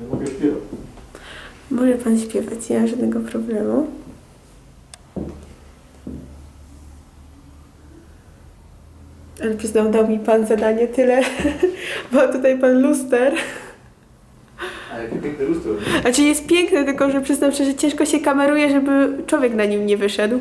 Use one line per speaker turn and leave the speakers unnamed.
Nie mogę śpiewać.
Może pan śpiewać, nie ma żadnego problemu. Ale przyznał, dał mi pan zadanie tyle, bo tutaj pan luster.
A jakie piękne lustro.
Znaczy jest piękne, tylko że przyznam szczerze, ciężko się kameruje, żeby człowiek na nim nie wyszedł.